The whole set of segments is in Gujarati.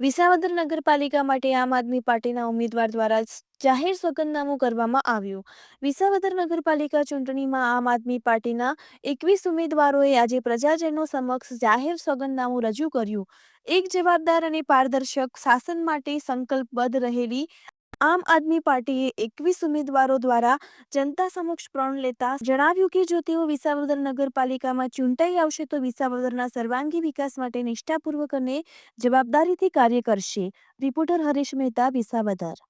વિસાવદર નગરપાલિકા માટે આમ આદમી પાર્ટીના ઉમેદવાર દ્વારા જાહેર સોગંદનામું કરવામાં આવ્યું. વિસાવદર નગરપાલિકા ચૂંટણીમાં આમ આદમી પાર્ટીના એકવીસ ઉમેદવારોએ આજે પ્રજાજનો સમક્ષ જાહેર સોગંદનામું રજૂ કર્યું. એક જવાબદાર અને પારદર્શક શાસન માટે સંકલ્પબદ્ધ રહેલી આમ આદમી પાર્ટીએ એકવીસ ઉમેદવારો દ્વારા જનતા સમક્ષ પ્રણ લેતા જણાવ્યું કે જો તેઓ વિસાવદર નગરપાલિકામાં ચૂંટાઈ આવશે તો વિસાવદરના સર્વાંગી વિકાસ માટે નિષ્ઠાપૂર્વક અને જવાબદારીથી કાર્ય કરશે. રિપોર્ટર હરીશ મહેતા, વિસાવદર.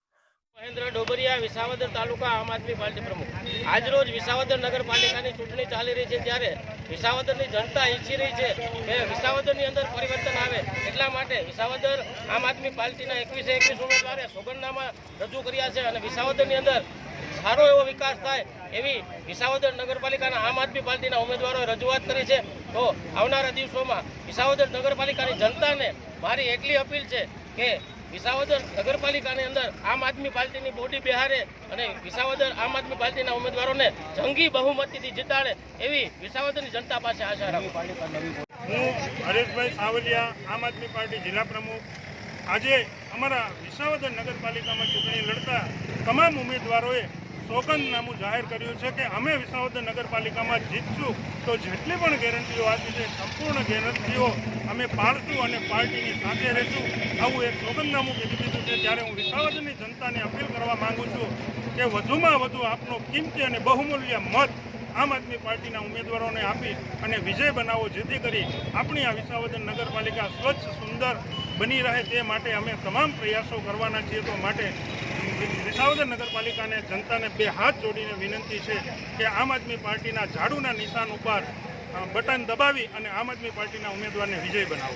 મહેન્દ્ર ડોબરિયા વિસાવદર તાલુકા આમ આદમી પાર્ટી પ્રમુખ. આજરોજ વિસાવદર નગરપાલિકાની ચૂંટણી ચાલી રહી છે ત્યારે વિસાવદરની જનતા ઈચ્છી રહી છે કે વિસાવદરની અંદર પરિવર્તન આવે. એટલા માટે વિસાવદર આમ આદમી પાર્ટીના એકવીસે એકવીસ ઉમેદવારે સોગંદનામા રજૂ કર્યા છે અને વિસાવદરની અંદર સારો એવો વિકાસ થાય એવી વિસાવદર નગરપાલિકાના આમ આદમી પાર્ટીના ઉમેદવારોએ રજૂઆત કરી છે. તો આવનારા દિવસોમાં વિસાવદર નગરપાલિકાની જનતાને મારી એટલી અપીલ છે કે વિસાવદર નગરપાલિકાની અંદર આમ આદમી પાર્ટીની બોડી બિહારે અને વિસાવદર આમ આદમી પાર્ટીના ઉમેદવારોને જંગી બહુમતીથી જીતાડે એવી વિસાવદરની જનતા પાસે આશા રાખું હું હરેશભાઈ સાવલિયા, આમ આદમી પાર્ટી જિલ્લા પ્રમુખ. આજે અમારા વિસાવદર નગરપાલિકામાં ચૂંટણી લડતા તમામ ઉમેદવારોએ સોગંદનામું જાહેર કર્યું છે કે અમે વિસાવદર નગરપાલિકામાં જીતશું તો જેટલી પણ ગેરંટીઓ આપી છે, સંપૂર્ણ ગેરંટીઓ અમે પાળશું અને પાર્ટીની સાથે રહેશું. આવું એક સોગંદનામું કીધું દીધું છે. ત્યારે હું વિસાવદરની જનતાને અપીલ કરવા માગું છું કે વધુમાં વધુ આપનો કિંમતી અને બહુમૂલ્ય મત આમ આદમી પાર્ટીના ઉમેદવારોને આપી અને વિજય બનાવો, જેથી કરી આપણી આ વિસાવદર નગરપાલિકા સ્વચ્છ, સુંદર બની રહે તે માટે અમે તમામ પ્રયાસો કરવાના છીએ. તો માટે વિસાવદર નગરપાલિકાને જનતાને બે હાથ જોડીને વિનંતી છે કે આમ આદમી પાર્ટીના ઝાડુના નિશાન ઉપર બટન દબાવી અને આમ આદમી પાર્ટીના ઉમેદવારને વિજય બનાવો.